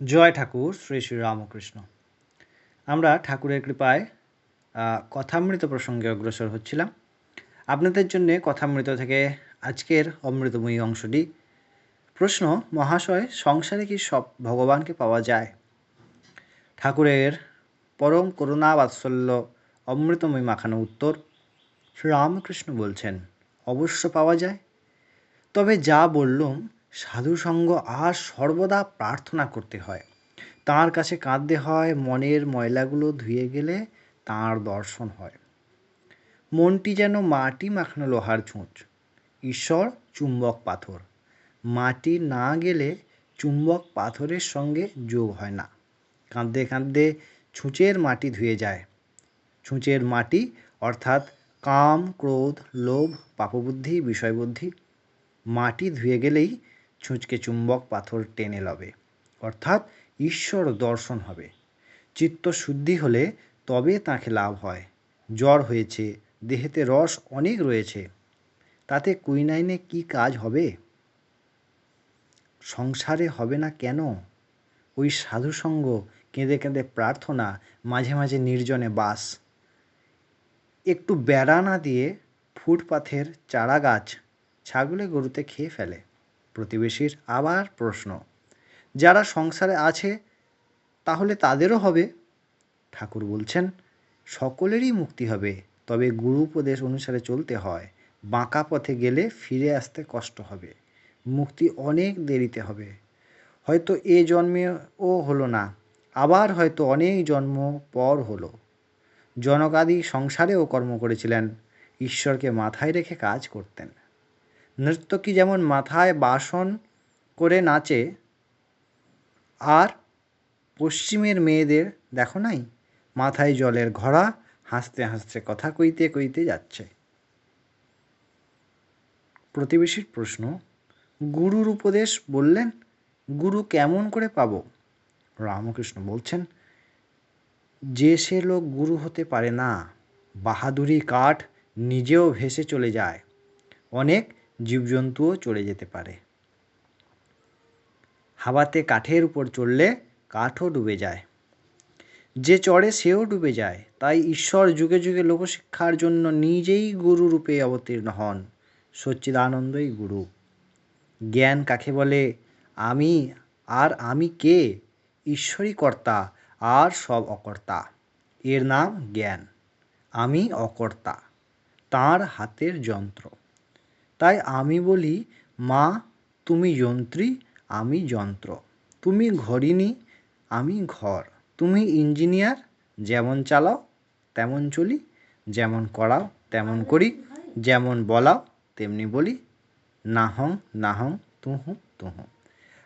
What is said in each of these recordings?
জয় ঠাকুর, শ্রী শ্রী রামকৃষ্ণ। আমরা ঠাকুরের কৃপায় কথামৃত প্রসঙ্গে অগ্রসর হচ্ছিলাম। আপনাদের জন্যে কথামৃত থেকে আজকের অমৃতময়ী অংশটি। প্রশ্ন, মহাশয়, সংসারে কি সব ভগবানকে পাওয়া যায়? ঠাকুরের পরম করুণা বাৎসল্য অমৃতময়ী মাখানো উত্তর শ্রীরামকৃষ্ণ বলছেন, অবশ্য পাওয়া যায়। তবে যা বললুম সাধুসঙ্গ আর সর্বদা প্রার্থনা করতে হয়। তাঁর কাছে কাঁদতে হয়, মনের ময়লাগুলো ধুয়ে গেলে তাঁর দর্শন হয়। মনটি যেন মাটি মাখানো লোহার ছুঁচ ঈশ্বর চুম্বক পাথর। মাটি না গেলে চুম্বক পাথরের সঙ্গে যোগ হয় না। কাঁদতে কাঁদতে ছুঁচের মাটি ধুয়ে যায়। ছুঁচের মাটি অর্থাৎ কাম, ক্রোধ, লোভ, পাপবুদ্ধি, বিষয়বুদ্ধি মাটি ধুয়ে গেলেই ছুঁচকে চুম্বক পাথর টেনে লবে। অর্থাৎ ঈশ্বর দর্শন হবে। চিত্ত শুদ্ধি হলে তবে তাকে লাভ হয়। জ্বর হয়েছে, দেহেতে রস অনেক রয়েছে। তাতে কুইনাইনে কি কাজ হবে? সংসারে হবে না কেন? ওই সাধুসঙ্গ, কেঁদে কেঁদে প্রার্থনা, মাঝে মাঝে নির্জনে বাস। একটু বেড়া না দিয়ে ফুটপাথের চারা গাছ ছাগলে গরুতে খেয়ে ফেলে। প্রতিবেশীর আবার প্রশ্ন, যারা সংসারে আছে, তাহলে তাদেরও হবে? ঠাকুর বলছেন, সকলেরই মুক্তি হবে, তবে গুরু উপদেশ অনুসারে চলতে হয়, বাঁকা পথে গেলে ফিরে আসতে কষ্ট হবে, মুক্তি অনেক দেরিতে হবে। হয়তো এ জন্মেও হলো না, আবার হয়তো অনেক জন্ম পর হলো। জনকাদি সংসারেও কর্ম করেছিলেন, ঈশ্বরকে মাথায় রেখে কাজ করতেন। নর্তকী যেমন মাথায় বাসন করে নাচে, আর পশ্চিমের মেয়েদের দেখো নাই? মাথায় জলের ঘোড়া হাসতে হাসতে, কথা কইতে কইতে যাচ্ছে। প্রতিবেশীর প্রশ্ন, গুরুর উপদেশ বললেন, গুরু কেমন করে পাবো? রামকৃষ্ণ বলছেন, যে সে লোক গুরু হতে পারে না, বাহাদুরি কাঠ নিজেও ভেসে চলে যায়। অনেক জীবজন্তুও চলে যেতে পারে। হাওয়াতে কাঠের উপর চড়লে কাঠও ডুবে যায়। যে চড়ে সেও ডুবে যায়। তাই ঈশ্বর যুগে যুগে লোকশিক্ষার জন্য নিজেই গুরু রূপে অবতীর্ণ হন। সচ্চিদানন্দই গুরু। জ্ঞান কাকে বলে? আমি আর আমি কে? ঈশ্বরই কর্তা, আর সব অকর্তা। এর নাম জ্ঞান। আমি অকর্তা। তার হাতের যন্ত্র। তাই আমি বলি, মা, তুমি যন্ত্রী, আমি যন্ত্র। তুমি ঘরিনি আমি ঘর। তুমি ইঞ্জিনিয়ার, যেমন চালাও, তেমন চলি। যেমন করাও, তেমন করি। যেমন বলাও, তেমনি বলি। না হং না হং তুহু তুহু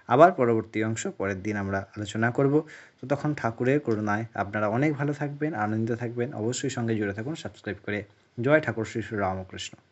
আবার পরবর্তী অংশ, পরের দিন আমরা আলোচনা করব। তো তখন ঠাকুরের করুণায় আপনারা অনেক ভালো থাকবেন, আনন্দিত থাকবেন। অবশ্যই সঙ্গে জুড়ে থাকুন। সাবস্ক্রাইব করে জয় ঠাকুর, শ্রী শ্রী রামকৃষ্ণ।